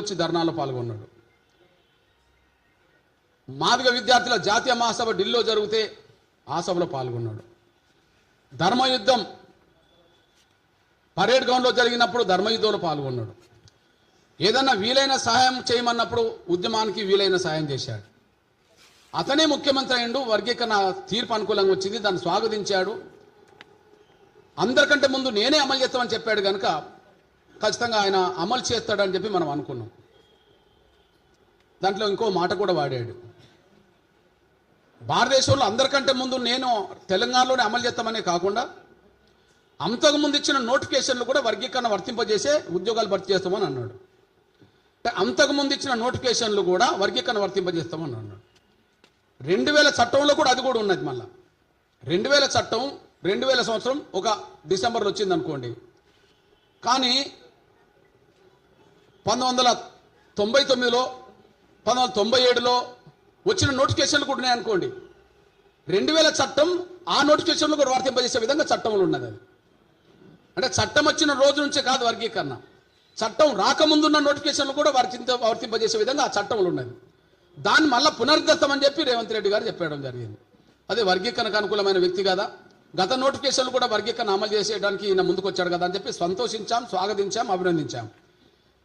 వచ్చి ధర్నాలో పాల్గొన్నాడు. మాదిగ విద్యార్థుల జాతీయ మహాసభ ఢిల్లీలో జరిగితే ఆ సభలో పాల్గొన్నాడు. ధర్మయుద్ధం పరేడ్ గ్రౌండ్లో జరిగినప్పుడు ధర్మయుద్ధంలో పాల్గొన్నాడు. ఏదన్నా వీలైన సహాయం చేయమన్నప్పుడు ఉద్యమానికి వీలైన సహాయం చేశాడు. అతనే ముఖ్యమంత్రి అయిండు వర్గీకరణ తీర్పు అనుకూలంగా వచ్చింది దాన్ని స్వాగతించాడు. అందరికంటే ముందు నేనే అమలు చేస్తామని చెప్పాడు కనుక ఖచ్చితంగా ఆయన అమలు చేస్తాడని చెప్పి మనం అనుకున్నాం. దాంట్లో ఇంకో మాట కూడా వాడాడు. భారతదేశంలో అందరికంటే ముందు నేను తెలంగాణలోనే అమలు చేస్తామనే కాకుండా అంతకుముందు ఇచ్చిన నోటిఫికేషన్లు కూడా వర్గీకరణ వర్తింపజేసే ఉద్యోగాలు భర్తీ చేస్తామని అన్నాడు. అంటే అంతకుముందు ఇచ్చిన నోటిఫికేషన్లు కూడా వర్గీకరణ వర్తింపజేస్తామని అన్నాడు. రెండు వేల చట్టంలో కూడా అది కూడా ఉన్నది మళ్ళా. రెండు వేల చట్టం రెండు వేల సంవత్సరం ఒక డిసెంబర్లో వచ్చింది అనుకోండి కానీ పంతొమ్మిది వందల తొంభై తొమ్మిదిలో పంతొమ్మిది వందల తొంభై ఏడులో వచ్చిన నోటిఫికేషన్లు కూడా ఉన్నాయనుకోండి రెండు వేల చట్టం ఆ నోటిఫికేషన్లు కూడా వర్తింపజేసే విధంగా చట్టంలో ఉన్నది అది. అంటే చట్టం వచ్చిన రోజు నుంచే కాదు వర్గీకరణ. చట్టం రాకముందున్న నోటిఫికేషన్లు కూడా వర్తింప వర్తింపజేసే విధంగా ఆ చట్టంలో ఉన్నది. దాన్ని మళ్ళీ పునరుద్ధతం అని చెప్పి రేవంత్ రెడ్డి గారు చెప్పడం జరిగింది. అదే వర్గీకరణకు అనుకూలమైన వ్యక్తి కదా. గత నోటిఫికేషన్లు కూడా వర్గీకరణ అమలు చేసేయడానికి ఈయన ముందుకు వచ్చాడు కదా అని చెప్పి సంతోషించాం స్వాగతించాం అభినందించాం.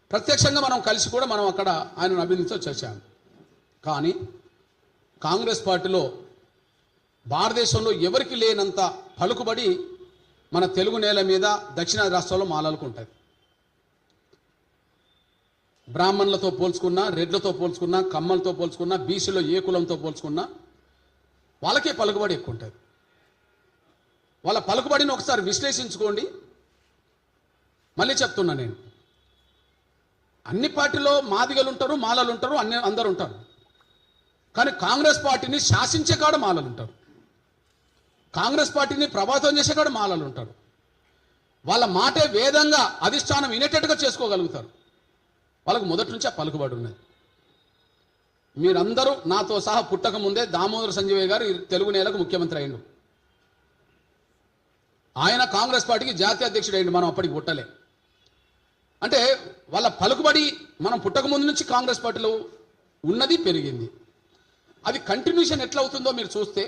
ప్రత్యక్షంగా మనం కలిసి కూడా మనం అక్కడ ఆయనను అభినందించి వచ్చాం కానీ కాంగ్రెస్ పార్టీలో భారతదేశంలో ఎవరికి లేనంత పలుకుబడి మన తెలుగు నేల మీద దక్షిణాది రాష్ట్రాల్లో మాలలకు బ్రాహ్మణులతో పోల్చుకున్నా రెడ్లతో పోల్చుకున్నా కమ్మలతో పోల్చుకున్నా బీసీలో ఏ కులంతో పోల్చుకున్నా వాళ్ళకే పలుకుబడి ఎక్కువ ఉంటుంది వాళ్ళ పలుకుబడిని ఒకసారి విశ్లేషించుకోండి. మళ్ళీ చెప్తున్నా నేను. అన్ని పార్టీలో మాదిగలు ఉంటారు మాలలు ఉంటారు అన్ని అందరు ఉంటారు కానీ కాంగ్రెస్ పార్టీని శాసించే కాడ మాలలు ఉంటారు కాంగ్రెస్ పార్టీని ప్రభావితం చేసే కాడ మాలలు ఉంటారు వాళ్ళ మాటే వేదంగా అధిష్టానం వినేటట్టుగా చేసుకోగలుగుతారు. వాళ్ళకు మొదటి నుంచే పలుకుబడి ఉన్నది. మీరందరూ నాతో సహా పుట్టక ముందే దామోదర సంజయ్ గారు తెలుగు నేలకు ముఖ్యమంత్రి అయ్యిండు. ఆయన కాంగ్రెస్ పార్టీకి జాతీయ అధ్యక్షుడు అయ్యిండు మనం అప్పటికి పుట్టలే. అంటే వాళ్ళ పలుకుబడి మనం పుట్టక ముందు నుంచి కాంగ్రెస్ పార్టీలో ఉన్నది పెరిగింది. అది కంటిన్యూషన్ ఎట్లా అవుతుందో మీరు చూస్తే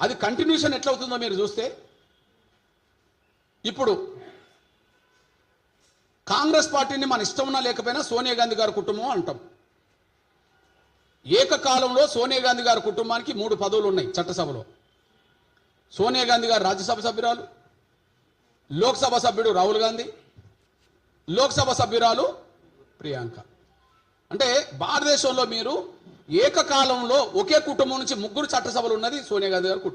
అది కంటిన్యూషన్ ఎట్లా అవుతుందో మీరు చూస్తే ఇప్పుడు కాంగ్రెస్ పార్టీని మన ఇష్టం ఉన్నా లేకపోయినా సోనియా గాంధీ గారి కుటుంబం అంటాం. ఏకకాలంలో సోనియా గాంధీ గారి కుటుంబానికి మూడు పదవులు ఉన్నాయి చట్టసభలో. సోనియా గాంధీ గారు రాజ్యసభ సభ్యురాలు లోక్సభ సభ్యుడు రాహుల్ గాంధీ లోక్సభ సభ్యురాలు ప్రియాంక. అంటే భారతదేశంలో మీరు ఏకకాలంలో ఒకే కుటుంబం నుంచి ముగ్గురు చట్టసభలు ఉన్నది సోనియా గాంధీ గారి కుటుంబం.